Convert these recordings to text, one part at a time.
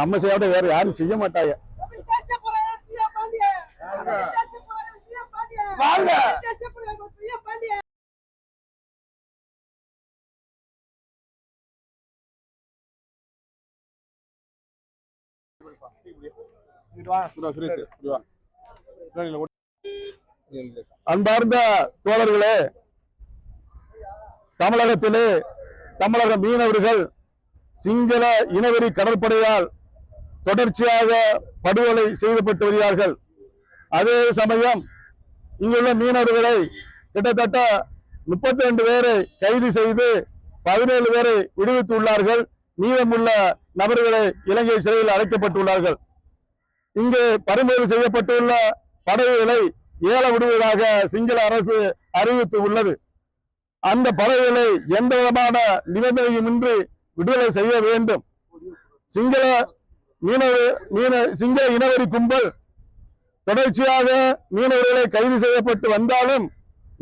நம்ம செய்யாத வேற யாரும் செய்ய மாட்டாங்க. அன்பார்ந்த தோழர்களே தமிழகத்திலே தமிழக மீனவர்கள் சிங்கள இனவெறி கடற்படையால் தொடர்ச்சியாக படுகொலை செய்யப்பட்டு வருகிறார்கள். அதே சமயம் இங்குள்ள மீனவர்களை கிட்டத்தட்ட முப்பத்தி ரெண்டு பேரை கைது செய்து பதினேழு பேரை விடுவித்துள்ளார்கள். மீதமுள்ள நபர்களை இலங்கை சிறையில் அடைக்கப்பட்டுள்ளார்கள். இங்கு பறிமுதல் செய்யப்பட்டுள்ள படகுகளை ஏல விடுவதாக சிங்கள அரசு அறிவித்து உள்ளது அந்த படகுகளை எந்த விதமான நிபந்தனையுமின்றி விடுதலை செய்ய வேண்டும். சிங்கள மீனவ மீன சிங்க இனவெறி கும்பல். தொடர்ச்சியாக மீனவர்களை கைது செய்யப்பட்டு வந்தாலும்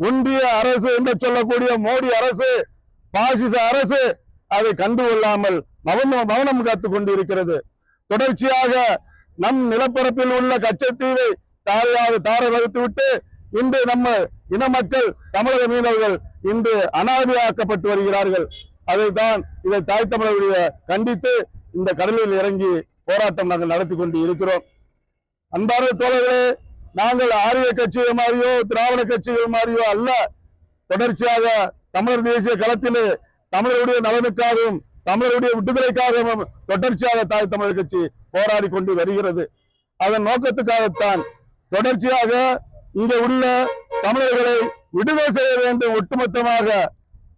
ஒன்றிய அரசு என்று சொல்லக்கூடிய மோடி அரசு பாசிச அரசு அதை கண்டுகொள்ளாமல் மௌனம் மௌனம் காத்து கொண்டிருக்கிறது. தொடர்ச்சியாக நம் நிலப்பரப்பில் உள்ள கச்சத்தீவை தாரையாக தாரை வகுத்து விட்டு இன்று நம்ம இன மக்கள் தமிழக மீனவர்கள் இன்று அனாதையாக்கப்பட்டு வருகிறார்கள். அதைத்தான் இதை தாய் தமிழர்களுடைய கண்டித்து இந்த கடலில் இறங்கி போராட்டம் நாங்கள் நடத்தி கொண்டு இருக்கிறோம். அன்பார்ந்த தோழர்களே நாங்கள் ஆரிய கட்சிகள் மாதிரியோ திராவிட கட்சிகள் மாதிரியோ அல்ல. தொடர்ச்சியாக தமிழர் தேசிய களத்திலே தமிழருடைய நலனுக்காகவும் தமிழருடைய விடுதலைக்காகவும் தொடர்ச்சியாக தாய் தமிழர் கட்சி போராடி கொண்டு வருகிறது. அதன் நோக்கத்துக்காகத்தான் தொடர்ச்சியாக இங்கே உள்ள தமிழர்களை விடுதலை செய்ய வேண்டும் ஒட்டுமொத்தமாக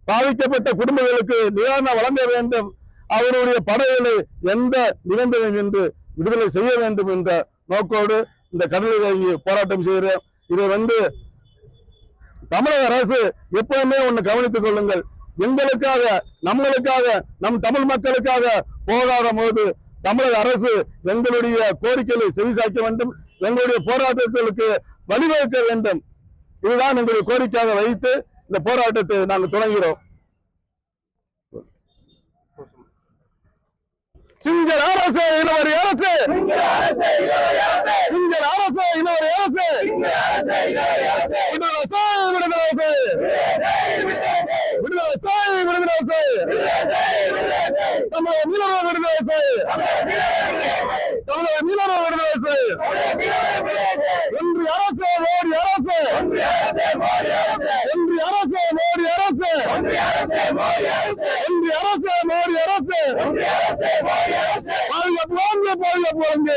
பாதிக்கப்பட்ட குடும்பங்களுக்கு நிவாரணம் வழங்க வேண்டும் அவருடைய படைகளை எந்த நிபந்தனை என்று விடுதலை செய்ய வேண்டும் என்ற நோக்கோடு இந்த கடலில் இறங்கி போராட்டம் செய்கிறோம் இதை வந்து தமிழக அரசு எப்பவுமே ஒண்ணு கவனித்துக் கொள்ளுங்கள். எங்களுக்காக நம்மளுக்காக நம் தமிழ் மக்களுக்காக போராட போது தமிழக அரசு எங்களுடைய கோரிக்கைகளை செவிசாய்க்க வேண்டும். எங்களுடைய போராட்டத்திற்கு வழிவகுக்க வேண்டும். இதுதான் எங்களுடைய கோரிக்கையாக வைத்து இந்த போராட்டத்தை நாங்கள் தொடங்குகிறோம். சிங்கள அரசு இளவரி அரசு. சிங்கள அரசு இளவரி அரசு. விடுதலை செய், விடுதலை செய். விடுதலை செய், விடுதலை செய். தமிழக மீனவ விடுதலை செய். தமிழக மீனவ விடுதலை செய். ஒன்றிய அரசு மோடி அரசு ஒன்றிய அரசு மோடி அரசு ஒன்றிய அரசு மோடி அரசு பாதுகாப்பு வாங்க பாதுகாப்பு வாங்க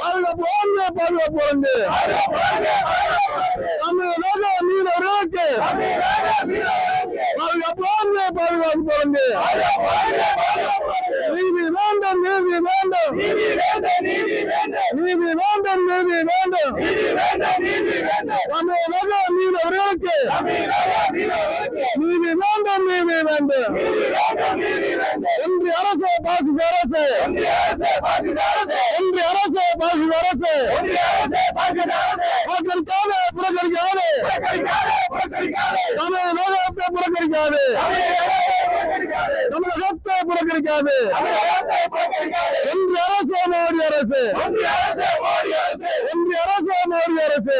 பாதுகாப்பு வாங்க பாதுகாப்பு வாங்க தமிழக மீனவர்களுக்கு பாதுகாப்பு வாங்க பாதுகாப்பு வாங்க நீதி வேண்டும் நீதி வேண்டும் நீதி வேண்டும் நீதி வேண்டும் தமிழக மீனவர்களுக்கு நீதி வேண்டும் நீதி வேண்டும் ஒன்றிய அரசு பாசிச அரசு. ஒன்றிய அரசு பாசிச அரசு. புறக்கணிக்காது புறக்கணிக்காது. தமிழகத்தை புறக்கணிக்காது. தமிழகத்தை புறக்கணிக்காது. ஒன்றிய அரசு மோடி அரசு. ஒன்றிய அரசு மோடி அரசு.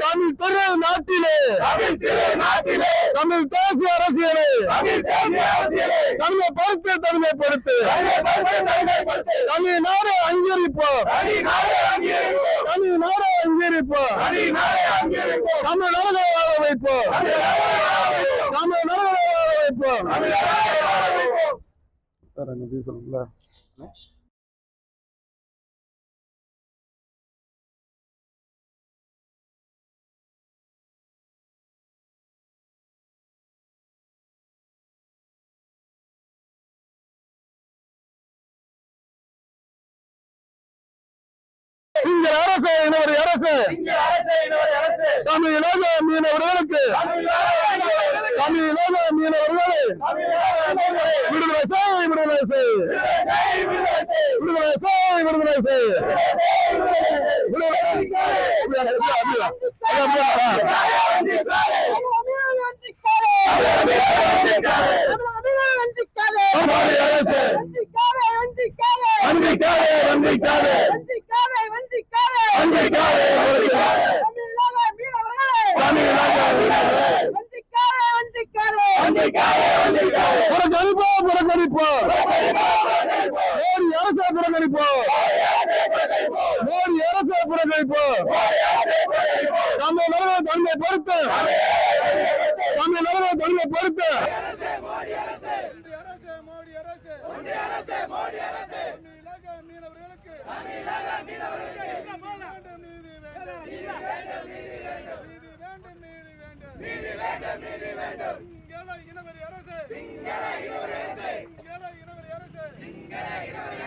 தமிழ் திரு நாட்டிலே. தமிழ் தேசிய அரசியலை. தனிமைப்படுத்து தனிமைப்படுத்து தமிழ்நாடு அங்கீகரிப்போம். தமிழ்நாடு அங்கீகரிப்போம். தமிழ்நாடு வாழ வைப்போம். வைப்போம் வேற என்ன சிங்கள அரசு இனவரி அரசு. தமிழக மீனவர்களுக்கு. தமிழக மீனவர்களை. விடுதலை செய் விடுதலை செய். விடுதலை செய் விடுதலை செய். மோடி அரசு. வஞ்சிக்காதே மோடி அரசு புறக்கணிப்பு தமிழ் நிலவர தன்மை பொறுத்து. தமிழ் நிலவர தன்மை பொறுத்து. இனவரி அரசு சிங்கள இனவரி அரசு. சிங்கள இனவரி அரசு.